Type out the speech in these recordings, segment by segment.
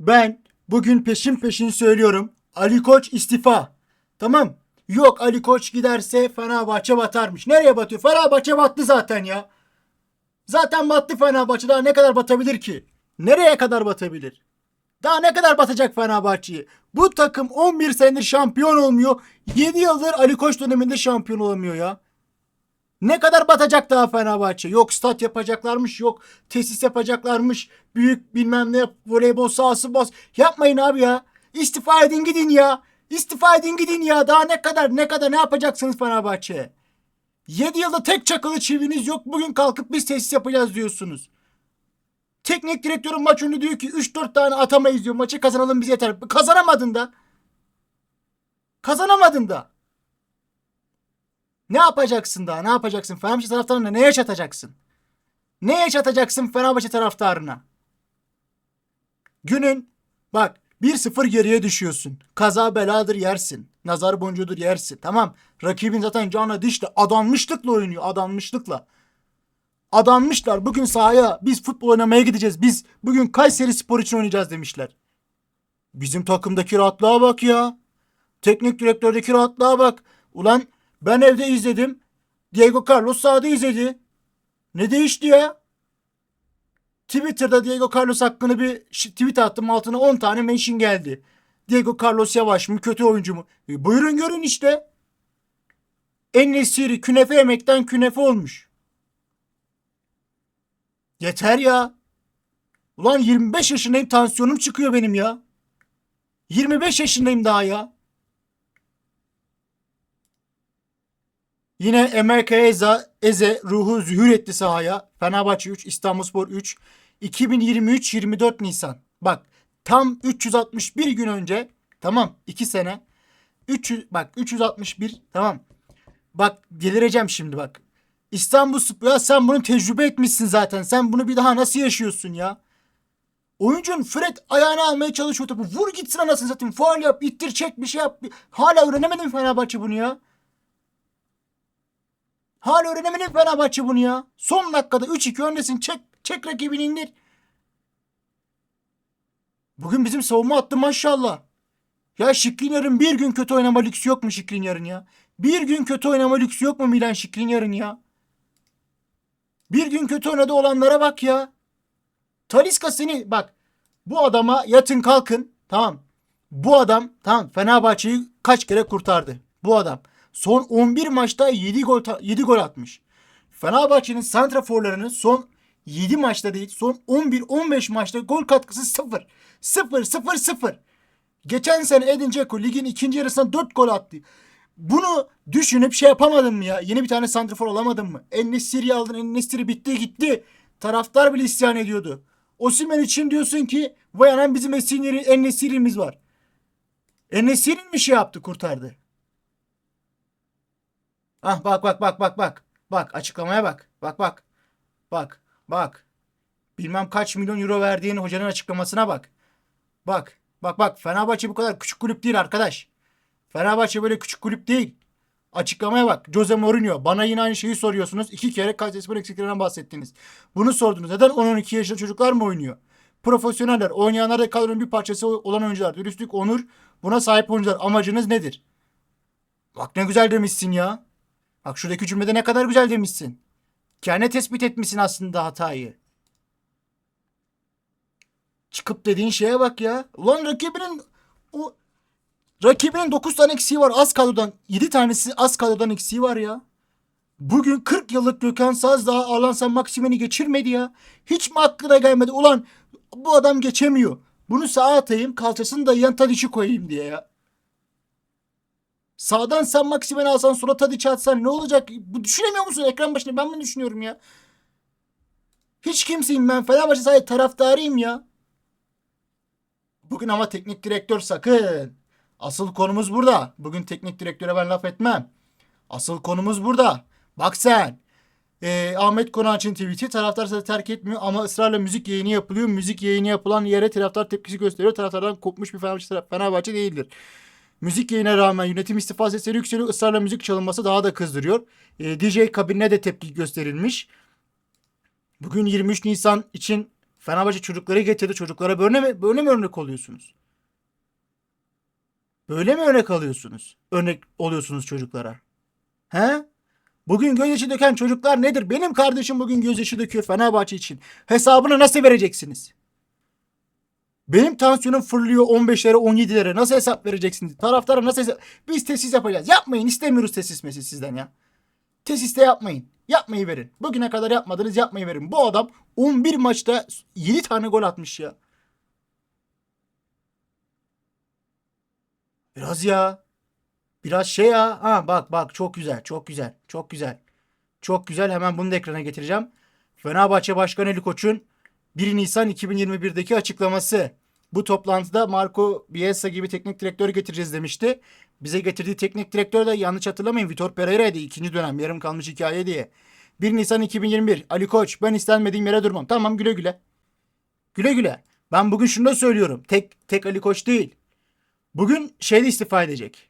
Ben bugün peşin peşin söylüyorum. Ali Koç istifa. Tamam. Yok Ali Koç giderse Fenerbahçe batarmış. Nereye batıyor? Fenerbahçe battı zaten ya. Zaten battı Fenerbahçe. Daha ne kadar batabilir ki? Nereye kadar batabilir? Daha ne kadar batacak Fenerbahçe'yi? Bu takım 11 senedir şampiyon olmuyor. 7 yıldır Ali Koç döneminde şampiyon olamıyor ya. Ne kadar batacak daha Fenerbahçe? Yok stat yapacaklarmış, yok tesis yapacaklarmış, büyük bilmem ne voleybol sahası bas. Yapmayın abi ya. İstifa edin gidin ya. İstifa edin gidin ya. Daha ne kadar ne kadar ne yapacaksınız Fenerbahçe'ye? 7 yılda tek çakılı çiviniz yok. Bugün kalkıp biz tesis yapacağız diyorsunuz. Teknik direktörün maç önü diyor ki 3-4 tane atamayız diyor. Maçı kazanalım biz yeter. Kazanamadın da. Kazanamadın da. Ne yapacaksın daha? Ne yapacaksın? Fenerbahçe taraftarına ne yaşatacaksın? Ne yaşatacaksın Fenerbahçe taraftarına? Günün bak 1-0 geriye düşüyorsun. Kaza beladır yersin. Nazar boncuğudur yersin. Tamam. Rakibin zaten canla dişle adanmışlıkla oynuyor. Adanmışlıkla. Adanmışlar. Bugün sahaya biz futbol oynamaya gideceğiz. Biz bugün Kayseri Spor için oynayacağız demişler. Bizim takımdaki rahatlığa bak ya. Teknik direktördeki rahatlığa bak. Ulan ben evde izledim. Diego Carlos sahada izledi. Ne değişti ya? Twitter'da Diego Carlos hakkında bir tweet attım altına 10 tane mention geldi. Diego Carlos yavaş mı kötü oyuncu mu? E, buyurun görün işte. En künefe yemekten künefe olmuş. Yeter ya. Ulan 25 yaşındayım tansiyonum çıkıyor benim ya. 25 yaşındayım daha ya. Yine Amerika Eze, Eze ruhu zühür etti sahaya. Fenerbahçe 3, İstanbulspor 3. 2023-24 Nisan. Bak tam 361 gün önce tamam 2 sene. 300 bak 361 tamam. Bak delireceğim şimdi bak. İstanbul Spor ya sen bunu tecrübe etmişsin zaten. Sen bunu bir daha nasıl yaşıyorsun ya? Oyuncun Fred ayağını almaya çalışıyor topu. Vur gitsin anasını satayım. Faul yap, ittir, çek bir şey yap. Hala öğrenemedin Fenerbahçe bunu ya. Hala öğrenemedin Fenerbahçe bunu ya. Son dakikada 3-2 öndesin. Çek, çek rakibini indir. Bugün bizim savunma attı maşallah. Ya Şikrinyar'ın bir gün kötü oynama lüksü yok mu Şikrinyar'ın ya? Bir gün kötü oynama lüksü yok mu Milan Şikrinyar'ın ya? Bir gün kötü oynadı olanlara bak ya. Taliska seni bak bu adama yatın kalkın tamam. Bu adam tamam Fenerbahçe'yi kaç kere kurtardı. Bu adam. Son 11 maçta 7 gol ta- 7 gol atmış. Fenerbahçe'nin santraforlarının son 7 maçta değil son 11-15 maçta gol katkısı 0. 0 0 0. Geçen sene Edin Dzeko ligin ikinci yarısında 4 gol attı. Bunu düşünüp şey yapamadın mı ya? Yeni bir tane santrafor alamadın mı? En-Nesyri'yi aldın. En-Nesyri bitti gitti. Taraftar bile isyan ediyordu. Osimhen için diyorsun ki vay anam bizim En-Nesyri'miz var. En-Nesyri'nin mi şey yaptı kurtardı? Ah bak bak bak bak bak. Bak açıklamaya bak. Bak bak. Bak bak. Bilmem kaç milyon euro verdiğin hocanın açıklamasına bak. Bak. Bak bak Fenerbahçe bu kadar küçük kulüp değil arkadaş. Fenerbahçe böyle küçük kulüp değil. Açıklamaya bak. Jose Mourinho. Bana yine aynı şeyi soruyorsunuz. İki kere Kayserispor eksiklerinden bahsettiniz. Bunu sordunuz. Neden 10-12 yaşında çocuklar mı oynuyor? Profesyoneller, oynayanlar da kadronun bir parçası olan oyuncular. Dürüstlük, onur, buna sahip oyuncular. Amacınız nedir? Bak ne güzel demişsin ya. Bak şuradaki cümlede ne kadar güzel demişsin. Kendi tespit etmişsin aslında hatayı. Çıkıp dediğin şeye bak ya. Ulan rakibinin o rakibinin 9 tane eksiği var az kadrodan. 7 tanesi az kadrodan eksiği var ya. Bugün 40 yıllık Gökhan Saz daha Alansan Maksimen'i geçirmedi ya. Hiç mi aklına gelmedi? Ulan bu adam geçemiyor. Bunu sağa atayım kalçasını da yan Tadic'i koyayım diye ya. Sağdan sen Maksimen'i alsan sola Tadic'i atsan ne olacak? Bu düşünemiyor musun ekran başında? Ben mi düşünüyorum ya? Hiç kimseyim ben. Fenerbahçe sadece taraftarıyım ya. Bugün ama teknik direktör sakın. Asıl konumuz burada. Bugün teknik direktöre ben laf etmem. Asıl konumuz burada. Bak sen. Ee, Ahmet Konanç'ın tweet'i taraftar sizi terk etmiyor ama ısrarla müzik yayını yapılıyor. Müzik yayını yapılan yere taraftar tepkisi gösteriyor. Taraftardan kopmuş bir Fenerbahçe, Fenerbahçe değildir. Müzik yayına rağmen yönetim istifa sesleri yükseliyor. Israrla müzik çalınması daha da kızdırıyor. Ee, DJ kabinine de tepki gösterilmiş. Bugün 23 Nisan için Fenerbahçe çocukları getirdi. Çocuklara böyle mi, böyle mi örnek oluyorsunuz? Böyle mi örnek alıyorsunuz? Örnek oluyorsunuz çocuklara. He? Bugün gözyaşı döken çocuklar nedir? Benim kardeşim bugün gözyaşı döküyor Fenerbahçe için. Hesabını nasıl vereceksiniz? Benim tansiyonum fırlıyor 15'lere 17'lere. Nasıl hesap vereceksiniz? Taraftara nasıl hesap... Biz tesis yapacağız. Yapmayın istemiyoruz tesis mesis sizden ya. Tesiste yapmayın. Yapmayı verin. Bugüne kadar yapmadınız yapmayı verin. Bu adam 11 maçta 7 tane gol atmış ya. Biraz ya. Biraz şey ya. Ha bak bak çok güzel. Çok güzel. Çok güzel. Çok güzel. Hemen bunu da ekrana getireceğim. Fenerbahçe Başkanı Ali Koç'un 1 Nisan 2021'deki açıklaması. Bu toplantıda Marco Bielsa gibi teknik direktör getireceğiz demişti. Bize getirdiği teknik direktör de yanlış hatırlamayın Vitor Pereira'ydı ikinci dönem yarım kalmış hikaye diye. 1 Nisan 2021 Ali Koç ben istenmediğim yere durmam. Tamam güle güle. Güle güle. Ben bugün şunu da söylüyorum. Tek tek Ali Koç değil. Bugün şeyde istifa edecek.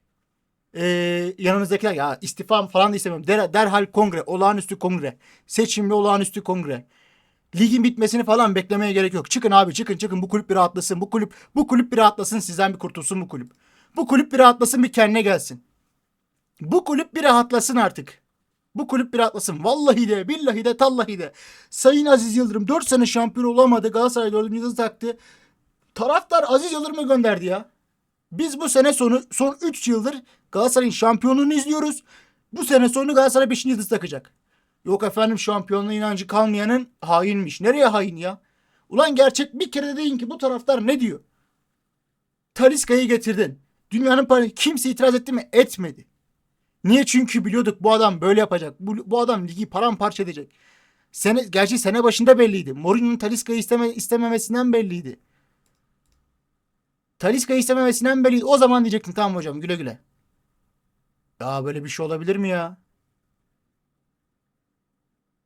Ee, yanınızdakiler ya istifa falan da istemiyorum. Der, derhal kongre, olağanüstü kongre. Seçimli olağanüstü kongre. Ligin bitmesini falan beklemeye gerek yok. Çıkın abi çıkın çıkın bu kulüp bir rahatlasın. Bu kulüp bu kulüp bir rahatlasın sizden bir kurtulsun bu kulüp. Bu kulüp bir rahatlasın bir kendine gelsin. Bu kulüp bir rahatlasın artık. Bu kulüp bir rahatlasın. Vallahi de billahi de tallahi de. Sayın Aziz Yıldırım 4 sene şampiyon olamadı. Galatasaray 4. yıldızı taktı. Taraftar Aziz Yıldırım'ı gönderdi ya. Biz bu sene sonu son 3 yıldır Galatasaray'ın şampiyonluğunu izliyoruz. Bu sene sonu Galatasaray 5. yıldız takacak. Yok efendim şampiyonluğa inancı kalmayanın hainmiş. Nereye hain ya? Ulan gerçek bir kere de deyin ki bu taraftar ne diyor? Taliska'yı getirdin. Dünyanın parası kimse itiraz etti mi? Etmedi. Niye? Çünkü biliyorduk bu adam böyle yapacak. Bu, bu adam ligi paramparça edecek. Sene, gerçi sene başında belliydi. Mourinho'nun Taliska'yı isteme, istememesinden belliydi. Taliska'yı istememesinden belliydi. O zaman diyecektim tamam hocam güle güle. Ya böyle bir şey olabilir mi ya?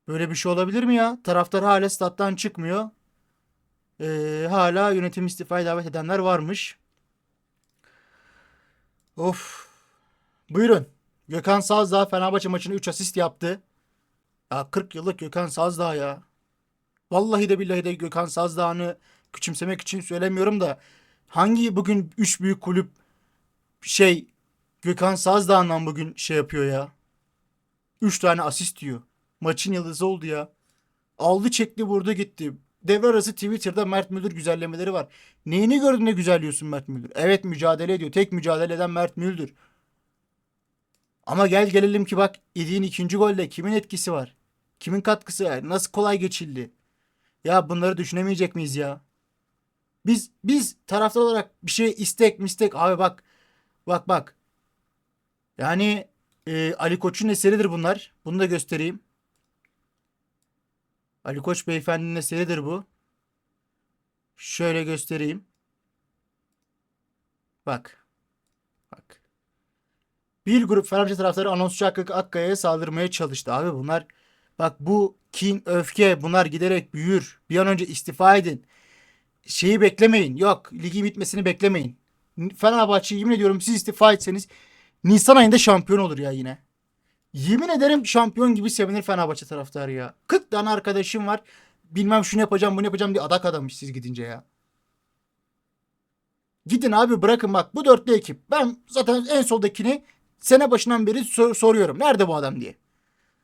Böyle bir şey olabilir mi ya? Taraftar hala stat'tan çıkmıyor. Ee, hala yönetim istifaya davet edenler varmış. Of. Buyurun. Gökhan Sazdağ Fenerbahçe maçını 3 asist yaptı. Ya 40 yıllık Gökhan Sazdağ ya. Vallahi de billahi de Gökhan Sazdağ'ını küçümsemek için söylemiyorum da hangi bugün 3 büyük kulüp şey Gökhan Sazdağ'ından bugün şey yapıyor ya. 3 tane asist diyor. Maçın yıldızı oldu ya. Aldı çekti vurdu gitti. Devre arası Twitter'da Mert Müldür güzellemeleri var. Neyini gördün de güzelliyorsun Mert Müldür? Evet mücadele ediyor. Tek mücadele eden Mert Müldür. Ama gel gelelim ki bak yediğin ikinci golde kimin etkisi var? Kimin katkısı var? Nasıl kolay geçildi? Ya bunları düşünemeyecek miyiz ya? Biz biz taraftar olarak bir şey istek mistek abi bak bak bak. Yani e, Ali Koç'un eseridir bunlar. Bunu da göstereyim. Ali Koç beyefendinin eseridir bu. Şöyle göstereyim. Bak. Bak. Bir grup Fenerbahçe taraftarı anonsçu Hakkı Akkaya'ya saldırmaya çalıştı. Abi bunlar bak bu kin, öfke bunlar giderek büyür. Bir an önce istifa edin. Şeyi beklemeyin. Yok ligin bitmesini beklemeyin. Fenerbahçe yemin ediyorum siz istifa etseniz Nisan ayında şampiyon olur ya yine. Yemin ederim şampiyon gibi sevinir Fenerbahçe taraftarı ya. 40 tane arkadaşım var. Bilmem şunu yapacağım bunu yapacağım diye adak adamış siz gidince ya. Gidin abi bırakın bak bu dörtlü ekip. Ben zaten en soldakini sene başından beri sor- soruyorum. Nerede bu adam diye.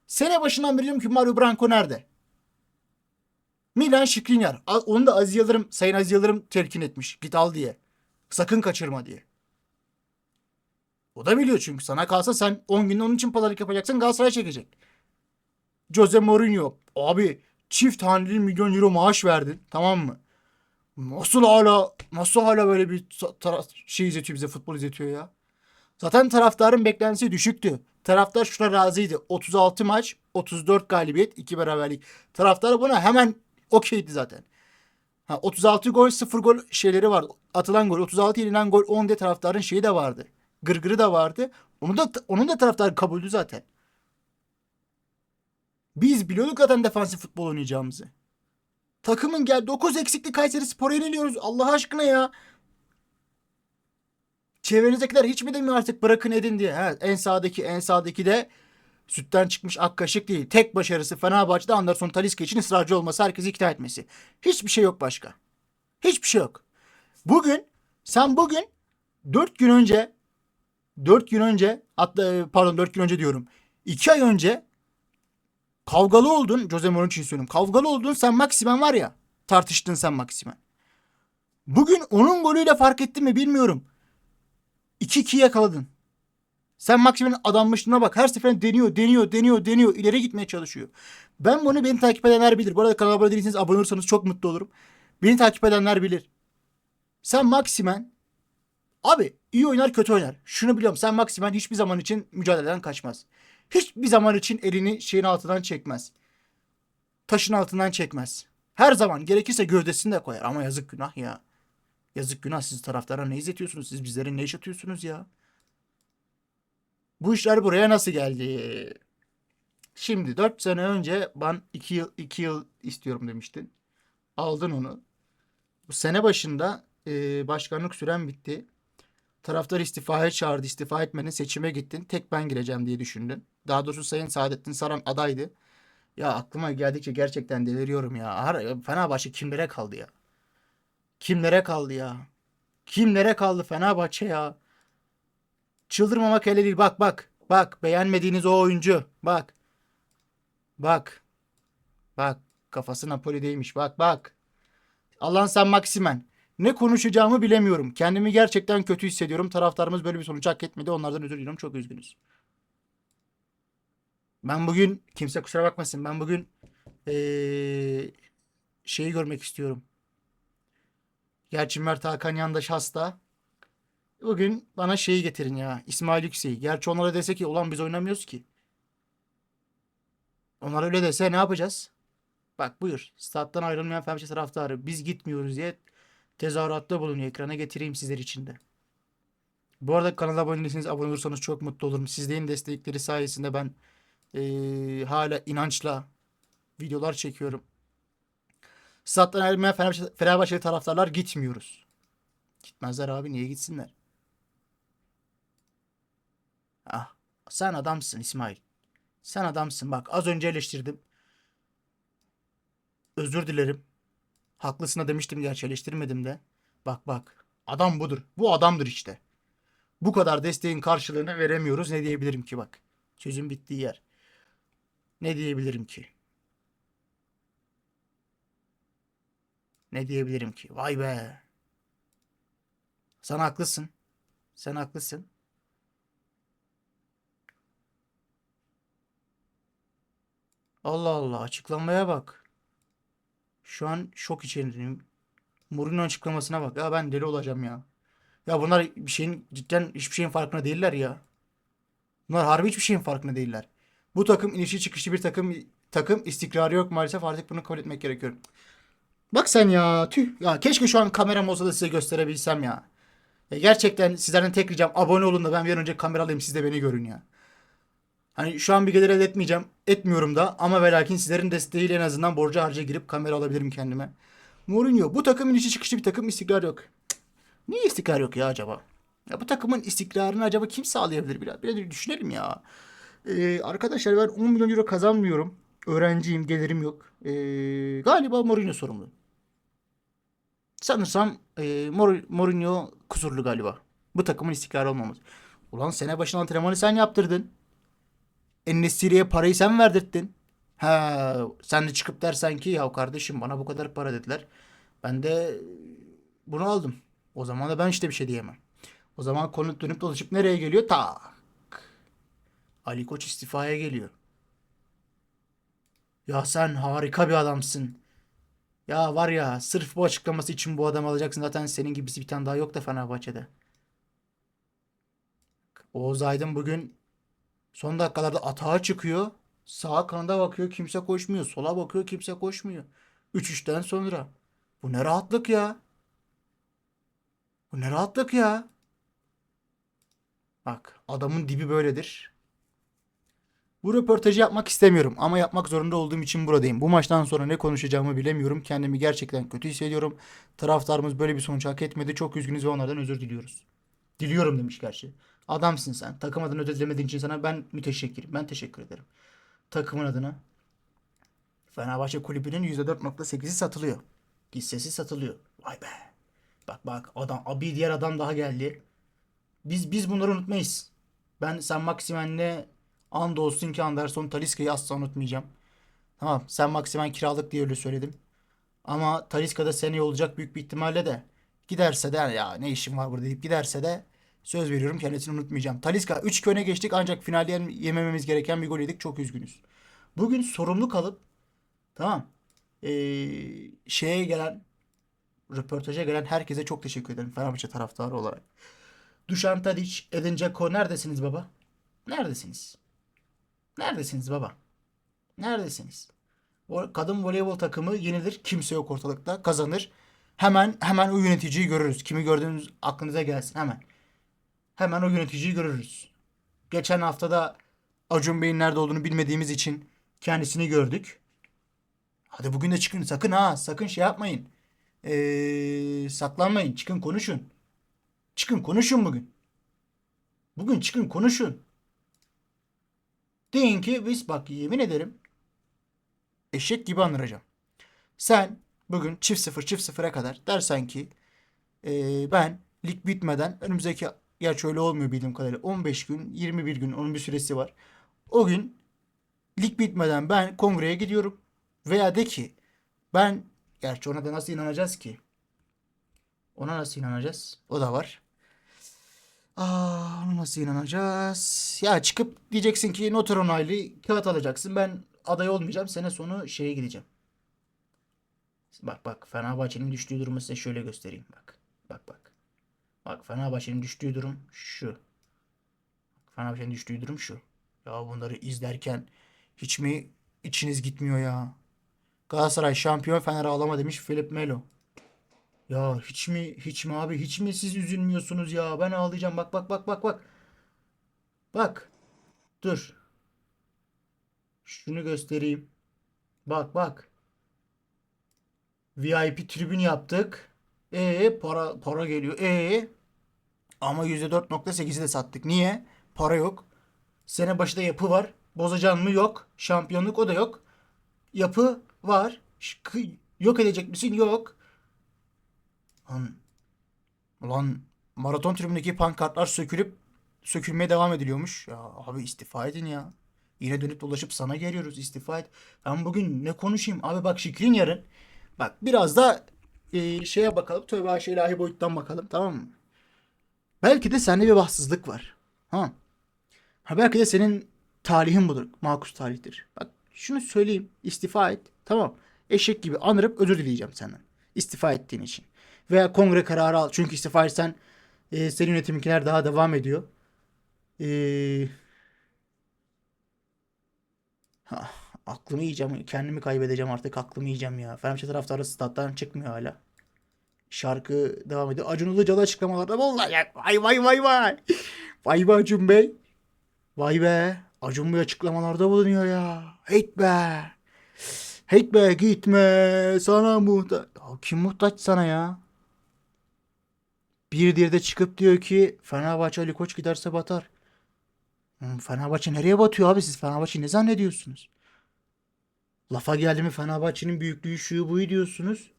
Sene başından beri diyorum ki Mario Branco nerede? Milan Skriniar. A- Onu da Aziz Yıldırım, Sayın Aziz Yıldırım telkin etmiş. Git al diye. Sakın kaçırma diye. O da biliyor çünkü sana kalsa sen 10 günde onun için pazarlık yapacaksın Galatasaray çekecek. Jose Mourinho abi çift haneli milyon euro maaş verdin tamam mı? Nasıl hala nasıl hala böyle bir şey izletiyor bize futbol izletiyor ya. Zaten taraftarın beklentisi düşüktü. Taraftar şuna razıydı. 36 maç, 34 galibiyet, 2 beraberlik. Taraftar buna hemen okeydi zaten. Ha, 36 gol, 0 gol şeyleri vardı. Atılan gol, 36 yenilen gol, 10 de taraftarın şeyi de vardı. Gırgırı da vardı. Onu da onun da taraftar kabuldü zaten. Biz biliyorduk zaten defansif futbol oynayacağımızı. Takımın gel 9 eksikli Kayseri Spor'a yeniliyoruz. Allah aşkına ya. Çevrenizdekiler hiç mi demiyor artık bırakın edin diye. Ha, en sağdaki en sağdaki de Sütten çıkmış ak kaşık değil. Tek başarısı Fenerbahçe'de Anderson Talisca için ısrarcı olması, herkesi ikna etmesi. Hiçbir şey yok başka. Hiçbir şey yok. Bugün sen bugün 4 gün önce 4 gün önce hatta e, pardon 4 gün önce diyorum. 2 ay önce kavgalı oldun. Jose Mourinho için söylüyorum. Kavgalı oldun sen Maximen var ya. Tartıştın sen Maximen. Bugün onun golüyle fark ettin mi bilmiyorum. 2-2 yakaladın. Sen Maximen'in adanmışlığına bak. Her seferinde deniyor, deniyor, deniyor, deniyor. İleri gitmeye çalışıyor. Ben bunu beni takip edenler bilir. Bu arada kanala abone değilseniz abone olursanız çok mutlu olurum. Beni takip edenler bilir. Sen Maximen abi iyi oynar kötü oynar. Şunu biliyorum. Sen Maximen hiçbir zaman için mücadeleden kaçmaz. Hiçbir zaman için elini şeyin altından çekmez. Taşın altından çekmez. Her zaman gerekirse gövdesini de koyar. Ama yazık günah ya. Yazık günah siz taraftara ne izletiyorsunuz? Siz bizlere ne yaşatıyorsunuz ya? Bu işler buraya nasıl geldi? Şimdi 4 sene önce ben 2 yıl 2 yıl istiyorum demiştin. Aldın onu. Bu sene başında e, başkanlık süren bitti. Taraftar istifaya çağırdı. İstifa etmedin. Seçime gittin. Tek ben gireceğim diye düşündün. Daha doğrusu Sayın Saadettin Saran adaydı. Ya aklıma geldikçe gerçekten deliriyorum ya. Fenerbahçe kimlere kaldı ya? Kimlere kaldı ya? Kimlere kaldı Fenerbahçe ya? Çıldırmamak elde değil. Bak bak. Bak beğenmediğiniz o oyuncu. Bak. Bak. Bak. Kafası Napoli'deymiş. Bak bak. Allah'ın sen Maksimen. Ne konuşacağımı bilemiyorum. Kendimi gerçekten kötü hissediyorum. Taraftarımız böyle bir sonuç hak etmedi. Onlardan özür diliyorum. Çok üzgünüz. Ben bugün kimse kusura bakmasın. Ben bugün eee, şeyi görmek istiyorum. Gerçi Mert Hakan yandaş hasta. Bugün bana şeyi getirin ya. İsmail Yüksek'i. Gerçi onlara dese ki ulan biz oynamıyoruz ki. Onlar öyle dese ne yapacağız? Bak buyur. Stat'tan ayrılmayan Fenerbahçe taraftarı. Biz gitmiyoruz diye tezahüratta bulunuyor. Ekrana getireyim sizler için de. Bu arada kanala abone değilseniz abone olursanız çok mutlu olurum. Sizlerin destekleri sayesinde ben eee, hala inançla videolar çekiyorum. Stat'tan ayrılmayan Fenerbahçe, taraftarlar gitmiyoruz. Gitmezler abi niye gitsinler? Ah, sen adamsın İsmail. Sen adamsın. Bak az önce eleştirdim. Özür dilerim. Haklısın da demiştim gerçi eleştirmedim de. Bak bak. Adam budur. Bu adamdır işte. Bu kadar desteğin karşılığını veremiyoruz. Ne diyebilirim ki bak. Sözün bittiği yer. Ne diyebilirim ki? Ne diyebilirim ki? Vay be. Sen haklısın. Sen haklısın. Allah Allah açıklamaya bak. Şu an şok içindeyim. Mourinho açıklamasına bak. Ya ben deli olacağım ya. Ya bunlar bir şeyin cidden hiçbir şeyin farkında değiller ya. Bunlar harbi hiçbir şeyin farkında değiller. Bu takım inişi çıkışı bir takım takım istikrarı yok maalesef artık bunu kabul etmek gerekiyor. Bak sen ya tüh ya keşke şu an kameram olsa da size gösterebilsem ya. Ya gerçekten sizlerden tek ricam abone olun da ben bir an önce kamera alayım siz de beni görün ya. Hani şu an bir gelir elde etmeyeceğim. Etmiyorum da ama ve lakin sizlerin desteğiyle en azından borca harca girip kamera alabilirim kendime. Mourinho bu takımın içi çıkışı bir takım istikrar yok. Niye istikrar yok ya acaba? Ya bu takımın istikrarını acaba kim sağlayabilir biraz? Biraz bir düşünelim ya. Ee, arkadaşlar ben 10 milyon euro kazanmıyorum. Öğrenciyim, gelirim yok. Ee, galiba Mourinho sorumlu. Sanırsam e, Mourinho kusurlu galiba. Bu takımın istikrarı olmaması. Ulan sene başına antrenmanı sen yaptırdın. Enesiri'ye parayı sen verdirttin. Ha, sen de çıkıp dersen ki ya kardeşim bana bu kadar para dediler. Ben de bunu aldım. O zaman da ben işte bir şey diyemem. O zaman konu dönüp dolaşıp nereye geliyor? Tak. Ali Koç istifaya geliyor. Ya sen harika bir adamsın. Ya var ya sırf bu açıklaması için bu adamı alacaksın. Zaten senin gibisi bir tane daha yok da Fenerbahçe'de. Oğuz Aydın bugün son dakikalarda atağa çıkıyor. Sağa kanada bakıyor kimse koşmuyor. Sola bakıyor kimse koşmuyor. 3-3'ten sonra. Bu ne rahatlık ya. Bu ne rahatlık ya. Bak adamın dibi böyledir. Bu röportajı yapmak istemiyorum ama yapmak zorunda olduğum için buradayım. Bu maçtan sonra ne konuşacağımı bilemiyorum. Kendimi gerçekten kötü hissediyorum. Taraftarımız böyle bir sonuç hak etmedi. Çok üzgünüz ve onlardan özür diliyoruz. Diliyorum demiş gerçi. Adamsın sen. Takım adını ödedilemediğin için sana ben müteşekkirim. Ben teşekkür ederim. Takımın adına. Fenerbahçe kulübünün %4.8'i satılıyor. Hissesi satılıyor. Vay be. Bak bak adam bir diğer adam daha geldi. Biz biz bunları unutmayız. Ben sen Maximen'le and olsun ki Anderson Talisca'yı asla unutmayacağım. Tamam sen Maximen kiralık diye öyle söyledim. Ama Talisca da seneye olacak büyük bir ihtimalle de. Giderse de ya ne işim var burada deyip giderse de söz veriyorum kendisini unutmayacağım. Talisca 3 öne geçtik ancak finalde yem- yemememiz gereken bir gol yedik. Çok üzgünüz. Bugün sorumlu kalıp tamam ee, şeye gelen röportaja gelen herkese çok teşekkür ederim Fenerbahçe taraftarı olarak. Dušan Tadić, Edin Dzeko neredesiniz baba? Neredesiniz? Neredesiniz baba? Neredesiniz? Kadın voleybol takımı yenilir. Kimse yok ortalıkta. Kazanır. Hemen hemen o yöneticiyi görürüz. Kimi gördüğünüz aklınıza gelsin hemen. Hemen o yöneticiyi görürüz. Geçen haftada Acun Bey'in nerede olduğunu bilmediğimiz için kendisini gördük. Hadi bugün de çıkın sakın ha sakın şey yapmayın. Ee, saklanmayın çıkın konuşun. Çıkın konuşun bugün. Bugün çıkın konuşun. Deyin ki biz bak yemin ederim eşek gibi anıracağım. Sen bugün çift sıfır çift sıfıra kadar dersen ki eee, ben lig bitmeden önümüzdeki gerçi öyle olmuyor bildiğim kadarıyla 15 gün 21 gün onun bir süresi var. O gün lig bitmeden ben kongreye gidiyorum. Veya de ki ben gerçi ona da nasıl inanacağız ki? Ona nasıl inanacağız? O da var. Aa, ona nasıl inanacağız? Ya çıkıp diyeceksin ki noter onaylı kağıt alacaksın. Ben aday olmayacağım. Sene sonu şeye gideceğim. Bak bak Fenerbahçe'nin düştüğü durumu size şöyle göstereyim. Bak bak bak. Bak Fenerbahçe'nin düştüğü durum şu. Fenerbahçe'nin düştüğü durum şu. Ya bunları izlerken hiç mi içiniz gitmiyor ya? Galatasaray şampiyon Fener ağlama demiş Filip Melo. Ya hiç mi hiç mi abi hiç mi siz üzülmüyorsunuz ya? Ben ağlayacağım. Bak bak bak bak bak. Bak. Dur. Şunu göstereyim. Bak bak. VIP tribün yaptık. E para para geliyor. E ama %4.8'i de sattık. Niye? Para yok. Sene başı da yapı var. Bozacan mı? Yok. Şampiyonluk o da yok. Yapı var. Yok edecek misin? Yok. Lan, ulan maraton tribündeki pankartlar sökülüp sökülmeye devam ediliyormuş. Ya abi istifa edin ya. Yine dönüp dolaşıp sana geliyoruz istifa et. Ben bugün ne konuşayım? Abi bak Şikrin yarın. Bak biraz da e, şeye bakalım. Tövbe haşa ilahi boyuttan bakalım tamam mı? Belki de sende bir bahtsızlık var. Ha. Ha belki de senin talihin budur. Makus talihtir. Bak şunu söyleyeyim. istifa et. Tamam. Eşek gibi anırıp özür dileyeceğim senden. İstifa ettiğin için. Veya kongre kararı al. Çünkü istifa etsen e, senin yönetiminkiler daha devam ediyor. Eee Ha, aklımı yiyeceğim. Kendimi kaybedeceğim artık. Aklımı yiyeceğim ya. Fenerbahçe taraftarı stat'tan çıkmıyor hala. Şarkı devam ediyor. Acun Ilıcalı açıklamalarda vallahi vay vay vay vay. Vay be Acun Bey. Vay be. Acun Bey açıklamalarda bulunuyor ya. Heyt be. Heyt be gitme. Sana muhtaç. Ya kim muhtaç sana ya? Bir diğeri de çıkıp diyor ki Fenerbahçe Ali Koç giderse batar. Hmm, Fenerbahçe nereye batıyor abi siz Fenerbahçe ne zannediyorsunuz? Lafa geldi mi Fenerbahçe'nin büyüklüğü şu buyu diyorsunuz.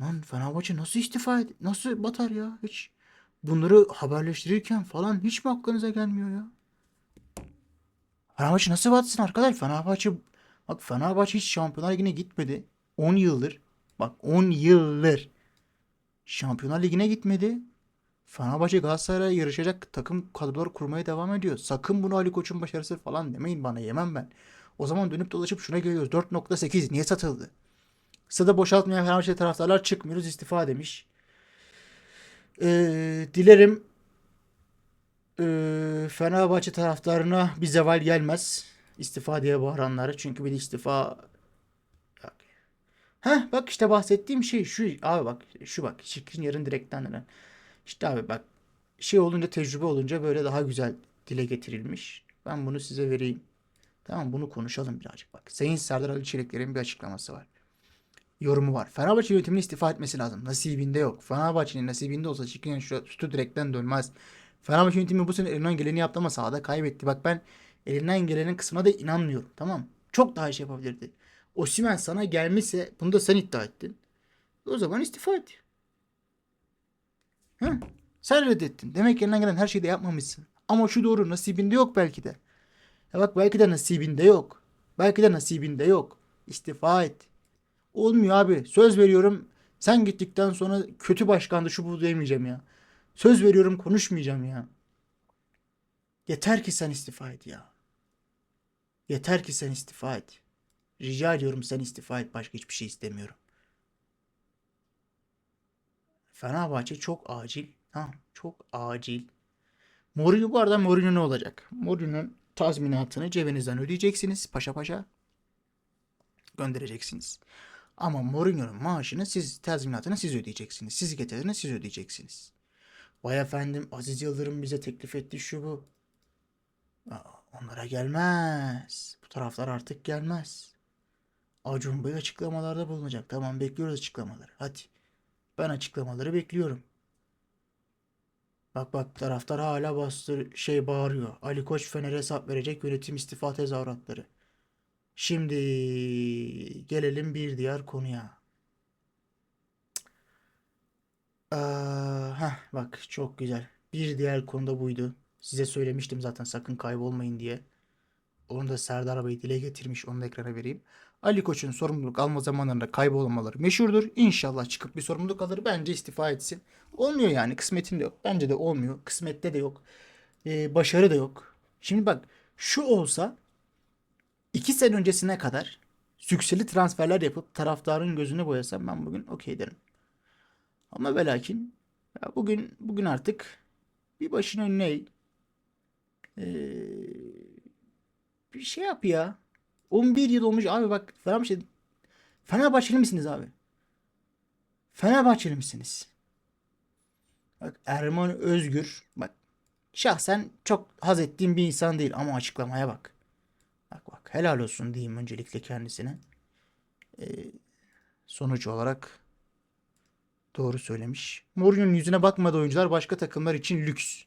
Lan Fenerbahçe nasıl istifa ed nasıl batar ya hiç bunları haberleştirirken falan hiç mi aklınıza gelmiyor ya? Fenerbahçe nasıl batsın arkadaş? Fenerbahçe bak Fenerbahçe hiç Şampiyonlar Ligi'ne gitmedi. 10 yıldır. Bak 10 yıldır. Şampiyonlar Ligi'ne gitmedi. Fenerbahçe Galatasaray'a yarışacak takım kadrolar kurmaya devam ediyor. Sakın bunu Ali Koç'un başarısı falan demeyin bana yemem ben. O zaman dönüp dolaşıp şuna geliyoruz. 4.8 niye satıldı? Stada boşaltmayan Fenerbahçe taraftarlar çıkmıyoruz istifa demiş. Ee, dilerim ee, Fenerbahçe taraftarına bir zeval gelmez. İstifa diye bağıranları. Çünkü bir istifa Heh bak işte bahsettiğim şey şu abi bak şu bak Şikrin yarın direkten dönen. İşte abi bak şey olunca tecrübe olunca böyle daha güzel dile getirilmiş. Ben bunu size vereyim. Tamam bunu konuşalım birazcık bak. Sayın Serdar Ali Çelikler'in bir açıklaması var. Yorumu var. Fenerbahçe yönetiminin istifa etmesi lazım. Nasibinde yok. Fenerbahçe'nin nasibinde olsa Şikrin şu şutu direkten dönmez. Fenerbahçe yönetimi bu sene elinden geleni yaptı ama sahada kaybetti. Bak ben elinden gelenin kısmına da inanmıyorum. Tamam. Çok daha şey yapabilirdi. Osimhen sana gelmişse bunu da sen iddia ettin. O zaman istifa et. Hı? Sen reddettin. Demek ki elinden gelen her şeyi de yapmamışsın. Ama şu doğru nasibinde yok belki de. Ya bak belki de nasibinde yok. Belki de nasibinde yok. İstifa et. Olmuyor abi. Söz veriyorum. Sen gittikten sonra kötü başkandı şu bu diyemeyeceğim ya. Söz veriyorum konuşmayacağım ya. Yeter ki sen istifa et ya. Yeter ki sen istifa et. Rica ediyorum sen istifa et. Başka hiçbir şey istemiyorum. Fenerbahçe çok acil. Tamam. Çok acil. Mourinho bu arada Mourinho ne olacak? Mourinho'nun tazminatını cebinizden ödeyeceksiniz. Paşa paşa. Göndereceksiniz. Ama Mourinho'nun maaşını siz tazminatını siz ödeyeceksiniz. Siz getirdiniz siz ödeyeceksiniz. Vay efendim Aziz Yıldırım bize teklif etti şu bu. Aa, onlara gelmez. Bu taraflar artık gelmez. Acun Bey açıklamalarda bulunacak. Tamam bekliyoruz açıklamaları. Hadi. Ben açıklamaları bekliyorum. Bak bak taraftar hala bastır şey bağırıyor. Ali Koç Fener'e hesap verecek yönetim istifa tezahüratları. Şimdi gelelim bir diğer konuya. Aa, heh, bak çok güzel. Bir diğer konu da buydu. Size söylemiştim zaten sakın kaybolmayın diye. Onu da Serdar Bey dile getirmiş. Onu da ekrana vereyim. Ali Koç'un sorumluluk alma zamanlarında kaybolmaları meşhurdur. İnşallah çıkıp bir sorumluluk alır. Bence istifa etsin. Olmuyor yani. Kısmetinde yok. Bence de olmuyor. Kısmette de yok. Ee, başarı da yok. Şimdi bak şu olsa iki sene öncesine kadar sükseli transferler yapıp taraftarın gözünü boyasam ben bugün okey derim. Ama ve lakin ya bugün bugün artık bir başın önüne eğ. Ee, bir şey yap ya. 11 yıl olmuş abi bak Fenerbahçe Fenerbahçeli misiniz abi? Fenerbahçeli misiniz? Bak Erman Özgür bak şahsen çok haz ettiğim bir insan değil ama açıklamaya bak. Bak bak helal olsun diyeyim öncelikle kendisine. Ee, sonuç olarak doğru söylemiş. Mourinho'nun yüzüne bakmadı oyuncular başka takımlar için lüks.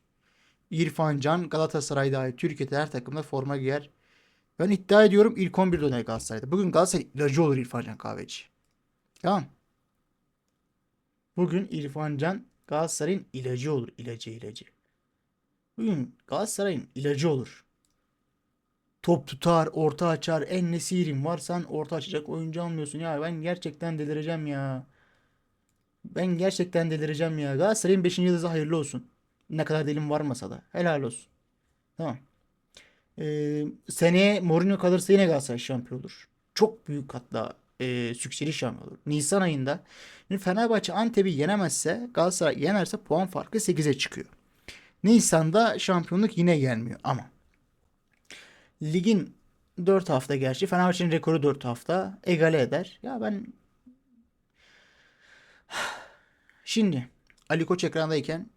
İrfan Can Galatasaray'da ait Türkiye'de her takımda forma giyer. Ben iddia ediyorum ilk 11'de oynar Galatasaray'da. Bugün Galatasaray ilacı olur İrfan Can Kahveci. Tamam. Bugün İrfan Can Galatasaray'ın ilacı olur. ilacı ilacı. Bugün Galatasaray'ın ilacı olur. Top tutar, orta açar. En nesirin varsan orta açacak oyuncu almıyorsun. Ya ben gerçekten delireceğim ya. Ben gerçekten delireceğim ya. Galatasaray'ın 5. yıldızı hayırlı olsun. Ne kadar dilim varmasa da. Helal olsun. Tamam. Ee, seneye Mourinho kalırsa yine Galatasaray şampiyon olur. Çok büyük hatta e, sükseli şampiyon olur. Nisan ayında Fenerbahçe Antep'i yenemezse Galatasaray yenerse puan farkı 8'e çıkıyor. Nisan'da şampiyonluk yine gelmiyor ama ligin 4 hafta gerçi Fenerbahçe'nin rekoru 4 hafta egale eder. Ya ben şimdi Ali Koç ekrandayken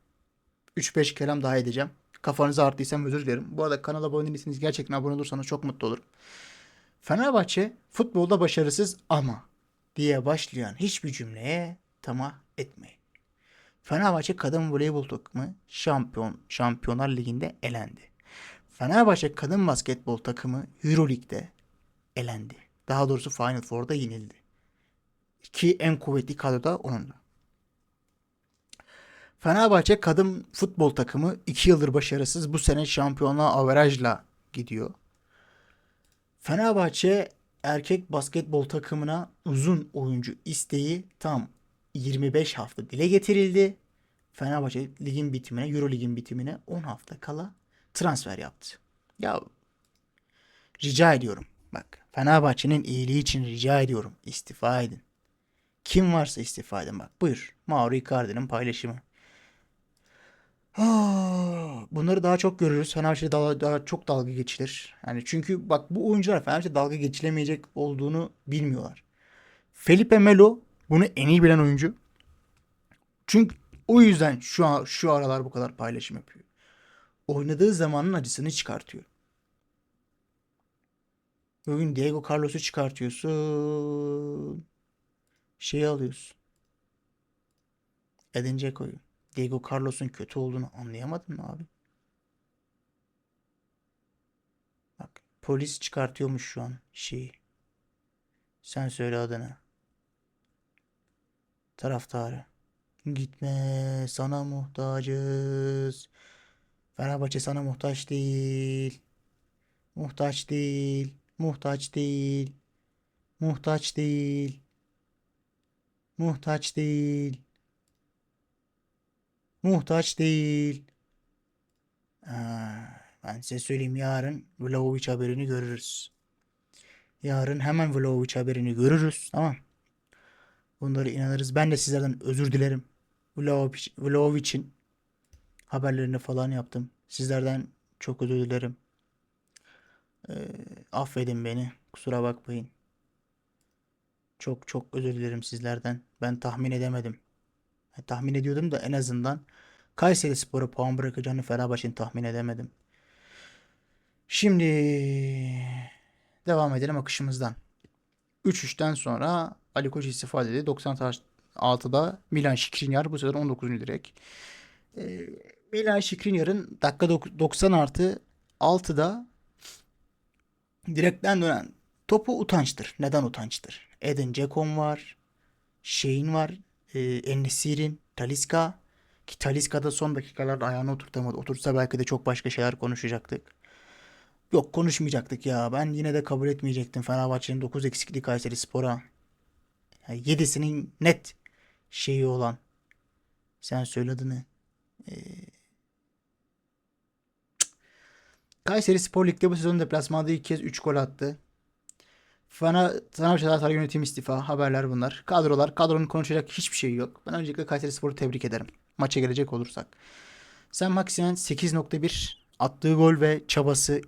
3-5 kelam daha edeceğim. Kafanızı arttıysam özür dilerim. Bu arada kanala abone değilseniz gerçekten abone olursanız çok mutlu olurum. Fenerbahçe futbolda başarısız ama diye başlayan hiçbir cümleye tamah etmeyin. Fenerbahçe kadın voleybol takımı şampiyon Şampiyonlar Ligi'nde elendi. Fenerbahçe kadın basketbol takımı Euroleague'de elendi. Daha doğrusu Final Four'da yenildi. Ki en kuvvetli kadro da onunla. Fenerbahçe kadın futbol takımı 2 yıldır başarısız. Bu sene şampiyonluğa averajla gidiyor. Fenerbahçe erkek basketbol takımına uzun oyuncu isteği tam 25 hafta dile getirildi. Fenerbahçe ligin bitimine, Euro ligin bitimine 10 hafta kala transfer yaptı. Ya rica ediyorum. Bak Fenerbahçe'nin iyiliği için rica ediyorum. istifa edin. Kim varsa istifa edin bak. Buyur. Mauro Icardi'nin paylaşımı. Ah, Bunları daha çok görürüz. Fenerbahçe daha, daha çok dalga geçilir. Yani çünkü bak bu oyuncular Fenerbahçe dalga geçilemeyecek olduğunu bilmiyorlar. Felipe Melo bunu en iyi bilen oyuncu. Çünkü o yüzden şu an şu aralar bu kadar paylaşım yapıyor. Oynadığı zamanın acısını çıkartıyor. Bugün Diego Carlos'u çıkartıyorsun. Şeyi alıyorsun. Edin Dzeko'yu. Diego Carlos'un kötü olduğunu anlayamadın mı abi? Bak polis çıkartıyormuş şu an şeyi. Sen söyle adını. Taraftarı. Gitme sana muhtacız. Fenerbahçe sana muhtaç değil. Muhtaç değil. Muhtaç değil. Muhtaç değil. Muhtaç değil. Muhtaç değil. Ha, ben size söyleyeyim yarın Vlahovic haberini görürüz. Yarın hemen Vlahovic haberini görürüz. Tamam. Bunları inanırız. Ben de sizlerden özür dilerim. Vlahovic, Vlahovic'in haberlerini falan yaptım. Sizlerden çok özür dilerim. Ee, affedin beni. Kusura bakmayın. Çok çok özür dilerim sizlerden. Ben tahmin edemedim. Yani tahmin ediyordum da en azından Kayseri Spor'a puan bırakacağını Fenerbahçe'nin tahmin edemedim. Şimdi devam edelim akışımızdan. 3-3'ten sonra Ali Koç istifa dedi. 96'da Milan Skriniar bu sefer 19. direk. Ee, Milan Skriniar'ın dakika dok- 90 artı 6'da direkten dönen topu utançtır. Neden utançtır? Edin Dzekon var. Şeyin var. E, Enesir'in. Taliska. Ki Taliska da son dakikalarda ayağına oturtamadı. Otursa belki de çok başka şeyler konuşacaktık. Yok konuşmayacaktık ya. Ben yine de kabul etmeyecektim Fenerbahçe'nin 9 eksikliği Kayseri Spor'a. Yani 7'sinin net şeyi olan. Sen söyle adını. Ee, Kayseri Spor Lig'de bu sezon deplasmanda ilk kez 3 gol attı. Fana, Fenerbahçe Taraftarı Yönetim istifa. Haberler bunlar. Kadrolar. Kadronun konuşacak hiçbir şey yok. Ben öncelikle Kayseri Spor'u tebrik ederim. Maça gelecek olursak. Sen Maximen 8.1 attığı gol ve çabası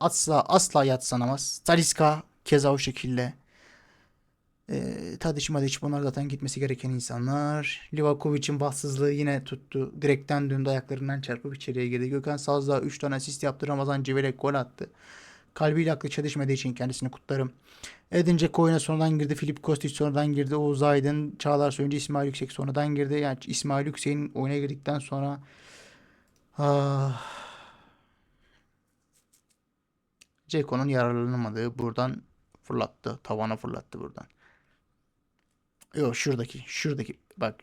asla asla yatsınamaz. Taliska keza o şekilde. E, Tadiç Madiç bunlar zaten gitmesi gereken insanlar. Livakovic'in bahtsızlığı yine tuttu. Direkten döndü ayaklarından çarpıp içeriye girdi. Gökhan Sazdağ 3 tane asist yaptı. Ramazan Civelek gol attı. Kalbiyle aklı çalışmadığı için kendisini kutlarım. Edin Dzeko oyuna sonradan girdi. Filip Kostic sonradan girdi. Oğuz Aydın, Çağlar Söyüncü, İsmail Yüksek sonradan girdi. Yani İsmail Yüksek'in oyuna girdikten sonra ah, Ceko'nun yararlanamadığı buradan fırlattı. Tavana fırlattı buradan. Yok şuradaki. Şuradaki. Bak.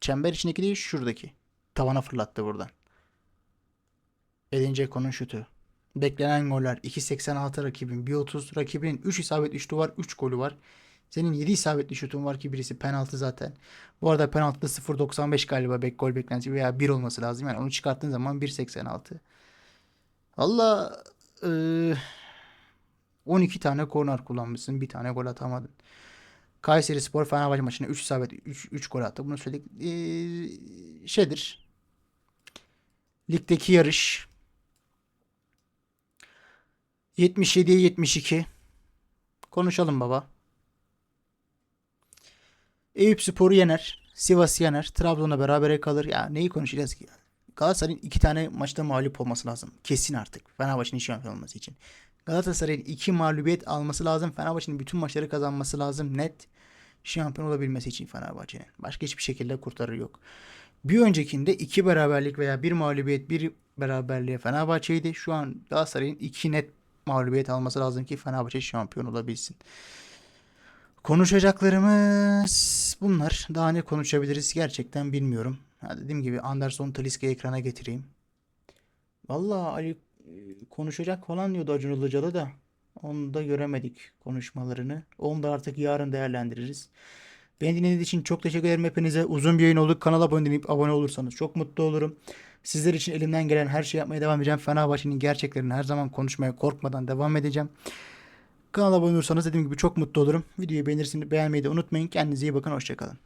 Çember içindeki değil şuradaki. Tavana fırlattı buradan. Edin Dzeko'nun şutu. Beklenen goller 2.86 rakibin 1.30 rakibinin 3 isabetli şutu var 3 golü var. Senin 7 isabetli şutun var ki birisi penaltı zaten. Bu arada penaltıda 0.95 galiba bek gol beklentisi veya 1 olması lazım. Yani onu çıkarttığın zaman 1.86. Valla eee 12 tane korner kullanmışsın. Bir tane gol atamadın. Kayseri Spor Fenerbahçe maçında 3 isabet 3, 3 gol attı. Bunu söyledik. Ee, şeydir. Ligdeki yarış 77'ye 72. Konuşalım baba. Eyüp Spor'u yener. Sivas'ı yener. Trabzon'la berabere kalır. Ya neyi konuşacağız ki? Galatasaray'ın iki tane maçta mağlup olması lazım. Kesin artık. Fenerbahçe'nin şampiyon olması için. Galatasaray'ın iki mağlubiyet alması lazım. Fenerbahçe'nin bütün maçları kazanması lazım. Net şampiyon olabilmesi için Fenerbahçe'nin. Başka hiçbir şekilde kurtarır yok. Bir öncekinde iki beraberlik veya bir mağlubiyet bir beraberliğe Fenerbahçe'ydi. Şu an Galatasaray'ın iki net mağlubiyet alması lazım ki Fenerbahçe şampiyon olabilsin. Konuşacaklarımız bunlar. Daha ne konuşabiliriz gerçekten bilmiyorum. Ha, dediğim gibi Anderson Taliska'yı ekrana getireyim. Vallahi Ali konuşacak falan diyordu Acun Ilıcalı da. Onu da göremedik konuşmalarını. Onu da artık yarın değerlendiririz. Beni dinlediğiniz için çok teşekkür ederim hepinize. Uzun bir yayın oldu. Kanala abone değilip abone olursanız çok mutlu olurum. Sizler için elimden gelen her şeyi yapmaya devam edeceğim. Fenerbahçe'nin gerçeklerini her zaman konuşmaya korkmadan devam edeceğim. Kanala abone olursanız dediğim gibi çok mutlu olurum. Videoyu beğenirsiniz, beğenmeyi de unutmayın. Kendinize iyi bakın. Hoşçakalın.